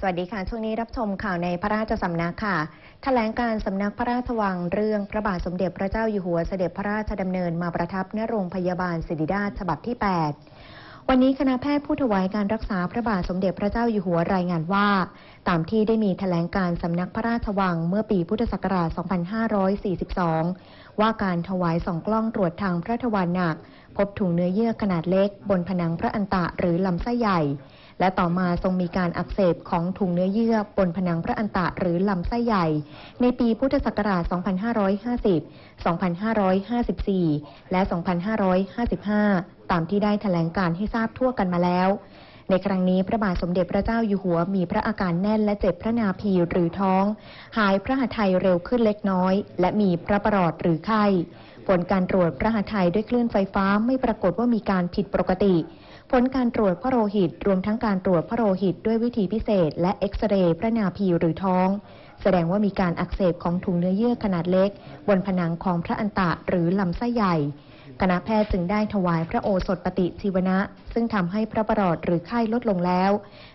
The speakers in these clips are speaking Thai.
สวัสดีค่ะ ช่วงนี้รับชมข่าวในพระราชสำนักค่ะแถลงการสำนักพระราชวังเรื่องพระบาทสมเด็จพระเจ้าอยู่หัวเสด็จพระราชดำเนินมาประทับณโรงพยาบาลศิริราชฉบับที่ 8 วันนี้คณะแพทย์ผู้ถวายการรักษาพระบาทสมเด็จพระเจ้าอยู่หัวรายงานว่า ตามที่ได้มีแถลงการสำนักพระราชวังเมื่อปีพุทธศักราช 2542 ว่าการถวายสองกล้องตรวจทางพระทวารหนัก พบถุงเนื้อเยื่อขนาดเล็ก บนผนังพระอันตะหรือลำไส้ใหญ่ และต่อมาทรงมีการอักเสบของถุงเนื้อเยื่อบนผนังพระอันตะหรือลำไส้ใหญ่ ในปีพุทธศักราช 2550 2554 และ 2555 ตามที่ได้แถลงการให้ทราบทั่วกันมาแล้วในครั้งนี้พระบาทสมเด็จพระเจ้าอยู่หัวมีพระอาการแน่นและเจ็บพระนาภีหรือท้อง หายพระหัตถ์ไทยเร็วขึ้นเล็กน้อย และมีพระประหลอดหรือไข้ ผลการตรวจพระหัตถ์ไทยด้วยคลื่นไฟฟ้าไม่ปรากฏว่ามีการผิดปกติ ผลการตรวจพระโลหิต รวมทั้งการตรวจพระโลหิตด้วยวิธีพิเศษ และเอ็กซเรย์พระนาภีหรือท้อง แสดงว่ามีการอักเสบของถุงเนื้อเยื่อขนาดเล็ก บนผนังของพระอันตะหรือลำไส้ใหญ่คณะแพทย์จึงได้ถวายพระโอสถปฏิชีวนะ ซึ่งทำให้พระประหลอดหรือไข้ลดลงแล้ว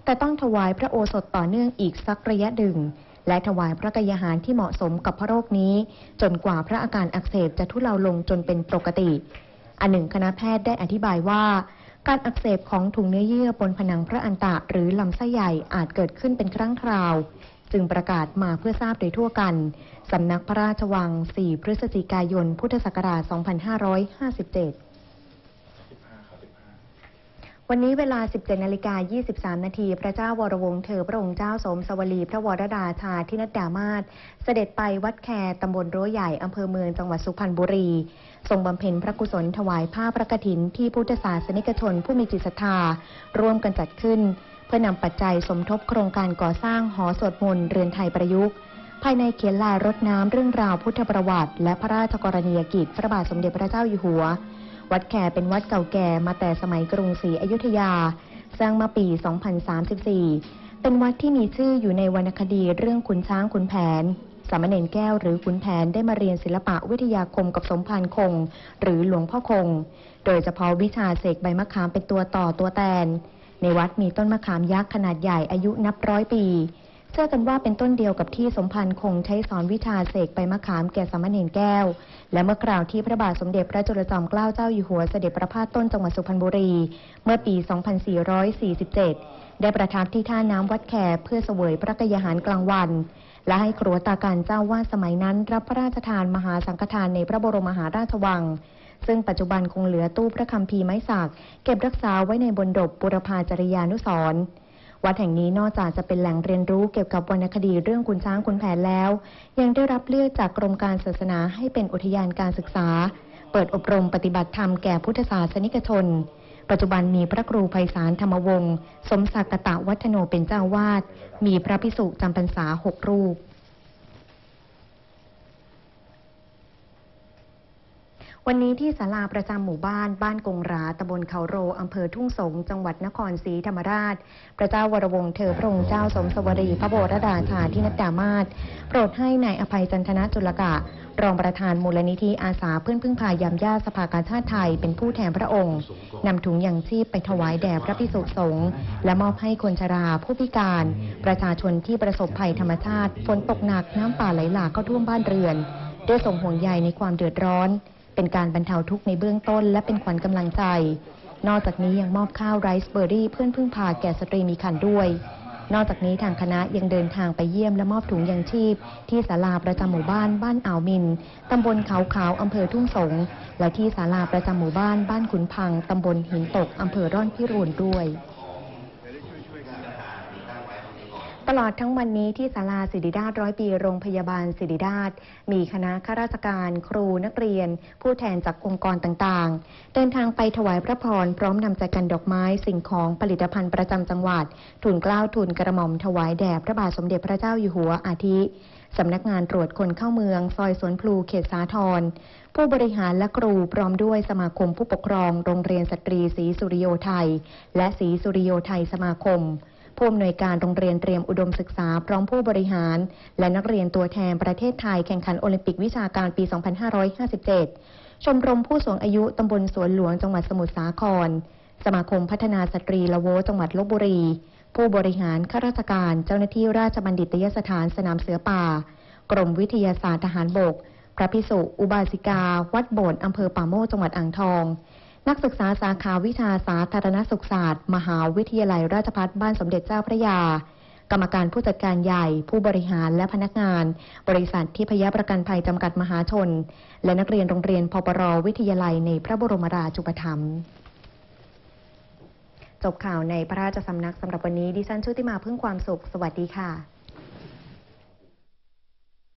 แต่ต้องถวายพระโอสถต่อเนื่องอีกสักระยะหนึ่ง และถวายพระกยาหารที่เหมาะสมกับพระโรคนี้ จนกว่าพระอาการอักเสบจะทุเลาลงจนเป็นปกติ อันหนึ่งคณะแพทย์ได้อธิบายว่า การอักเสบของถุงเนื้อเยื่อบนผนังพระอันตะหรือลำไส้ใหญ่อาจเกิดขึ้นเป็นครั้งคราว จึงประกาศมาเพื่อทราบโดยทั่วกัน สำนักพระราชวัง 4 พฤศจิกายน พุทธศักราช 2557 วันนี้เวลา 17นาฬิกา23 นาทีพระเจ้าวรวงศ์เธอพระองค์เจ้าสมสวลีพระวรดาชาทินัดดามาศเสด็จไปวัดแคตำบลรั้วใหญ่อำเภอเมืองจังหวัดสุพรรณบุรี ทรงบำเพ็ญพระกุศลถวายผ้าพระกฐินที่พุทธศาสนิกชนผู้มีจิตศรัทธาร่วมกันจัดขึ้น เพื่อนำปัจจัยสมทบโครงการก่อสร้างหอสวดมนต์เรือนไทยประยุกต์ภายในเขียนลายรดน้ำเรื่องราวพุทธประวัติ และพระราชกรณียกิจพระบาทสมเด็จพระเจ้าอยู่หัว วัดแขเป็นวัดเก่าแก่มาแต่สมัยกรุงศรีอยุธยา สร้างมาปี 2034 เป็นวัดที่มีชื่ออยู่ในวรรณคดีเรื่องขุนช้างขุนแผนสามเณรแก้วหรือขุนแผนได้มาเรียนศิลปะวิทยาคมกับสมภารคง หรือหลวงพ่อคง โดยเฉพาะวิชาเสกใบมะขามเป็นตัวต่อตัวแตน ในวัดมีต้นมะขามยักษ์ขนาดใหญ่อายุนับร้อยปี เชื่อกันว่าเป็นต้นเดียวกับที่สมพันธ์คงใช้สอนวิชาเสกใบมะขามแก่สามเณรแก้ว และเมื่อกล่าวที่พระบาทสมเด็จพระจุลจอมเกล้าเจ้าอยู่หัวเสด็จประพาสต้นจังหวัดสุพรรณบุรี เมื่อปี 2447 ได้ประทับที่ท่าน้ำวัดแขเพื่อเสวยพระกยาหารกลางวัน และให้ครัวตาการเจ้าว่าสมัยนั้น รับพระราชทานมหาสังฆทานในพระบรมมหาราชวังซึ่งปัจจุบันคงเหลือตู้พระคัมภีร์ไม้สักเก็บรักษาไว้ในบนดบบุรพาจริยานุสรณ์ วัดแห่งนี้นอกจากจะเป็นแหล่งเรียนรู้เกี่ยวกับวรรณคดีเรื่องคุณช้างคุณแผนแล้ว ยังได้รับเลือกจากกรมการศาสนาให้เป็นอุทยานการศึกษา เปิดอบรมปฏิบัติธรรมแก่พุทธศาสนิกชน ปัจจุบันมีพระครูไพศาลธรรมวงศ์สมศักดิ์ตะวัฒโนเป็นเจ้าวาดมีพระพิสุจำพรรษาหกรูป วันนี้ที่ศาลาประจำหมู่บ้านบ้านกงราตำบลเขาโรอำเภอทุ่งสง จังหวัดนครศรีธรรมราช พระเจ้าวรวงศ์เธอพระองค์เจ้าสมสวรีพระโบรดาชาทินัดดามาศโปรดให้ในายอภัยจันทนะจุลกะ รองประธานมูลนิธิอาสาเพื่อนพึ่งพายามญาสภากาชาติไทยเป็นผู้แทนพระองค์นำถุงยังชีพไปถวายแด่พระพิสุสงฆ์และมอบให้คนชราผู้พิการ ประชาชนที่ประสบภัยธรรมชาติฝนตกหนักน้ำป่าไหลหลากเข้าท่วมบ้านเรือนด้วยส่งห่วงใยในความเดือดร้อน เป็นการบรรเทาทุกข์ในเบื้องต้น และเป็นขวัญกำลังใจ นอกจากนี้ยังมอบข้าวไรซ์เบอร์รี่เพื่อนพึ่งพาแก่สตรีมีครรภ์ด้วย นอกจากนี้ทางคณะยังเดินทางไปเยี่ยมและมอบถุงยังชีพ ที่ศาลาประจำหมู่บ้านบ้านอ่าวมินตำบลเขาขาวอำเภอทุ่งสง และที่ศาลาประจำหมู่บ้านบ้านขุนพังตำบลหินตกอำเภอร่อนพิรูนด้วย ตลอดทั้งวันนี้ที่ศาลาศิริราชร้อยปีโรงพยาบาลศิริราช มีคณะข้าราชการครูนักเรียน ผู้แทนจากองค์กรต่างๆ เดินทางไปถวายพระพร พร้อมนำใจกันดอกไม้สิ่งของผลิตภัณฑ์ประจำจังหวัด ทุนกล้าวทุนกระหม่อมถวายแด่พระบาทสมเด็จพระเจ้าอยู่หัวอาทิสำนักงานตรวจคนเข้าเมือง ซอยสวนพลูเขตสาทรผู้บริหารและครูพร้อมด้วยสมาคมผู้ปกครอง โรงเรียนสตรีศรีสุริโยไทย และศรีสุริโยไทยสมาคม ผู้อำนวยการโรงเรียนเตรียมอุดมศึกษาพร้อมผู้บริหาร และนักเรียนตัวแทนประเทศไทยแข่งขันโอลิมปิกวิชาการปี 2557 ชมรมผู้สูงอายุตำบลสวนหลวงจังหวัดสมุทรสาคร สมาคมพัฒนาสตรีละโวจังหวัดลบบุรี ผู้บริหารข้าราชการ เจ้าหน้าที่ราชบัณฑิตยสถานสนามเสือป่า กรมวิทยาศาสตร์ทหารบกพระพิสุอุบาสิกา วัดโบสถ์อำเภอป่าโมกจังหวัดอ่างทอง นักศึกษาสาขาวิชาสาธารณสุขศาสตร์ มหาวิทยาลัยราชภัฏบ้านสมเด็จเจ้าพระยา กรรมการผู้จัดการใหญ่ ผู้บริหารและพนักงาน บริษัทที่พยาประกันภัยจำกัดมหาชน และนักเรียนโรงเรียนพปรวิทยาลัยในพระบรมราชูปถัมภ์จบข่าวในพระราชสำนักสำหรับวันนี้ดิฉันชุติมาพึ่งความสุข สวัสดีค่ะ